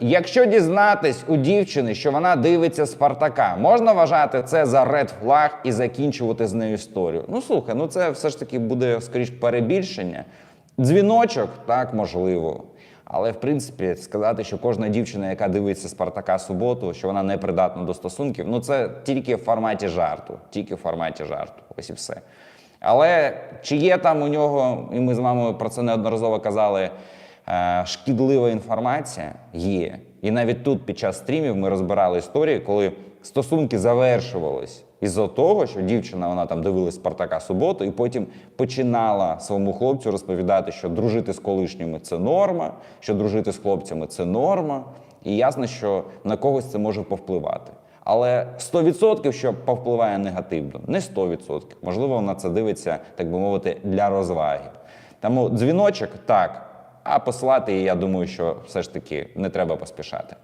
Якщо дізнатись у дівчини, що вона дивиться Спартака, можна вважати це за ред флаг і закінчувати з нею історію. Ну слухай, ну це все ж таки буде скоріш перебільшення. Дзвіночок так можливо. Але в принципі сказати, що кожна дівчина, яка дивиться Спартака суботу, що вона не придатна до стосунків, ну це тільки в форматі жарту, тільки в форматі жарту. Ось і все. Але чи є там у нього, і ми з вами про це неодноразово казали, шкідлива інформація? Є. І навіть тут під час стрімів ми розбирали історії, коли стосунки завершувались із-за того, що дівчина вона там дивилась Спартака суботу, і потім починала своєму хлопцю розповідати, що дружити з колишніми це норма, що дружити з хлопцями це норма. І ясно, що на когось це може повпливати. Але 100% що повпливає негативно, не 100%. Можливо, вона це дивиться, так би мовити, для розваги. Тому дзвіночок так. А посилати, я думаю, що все ж таки не треба поспішати.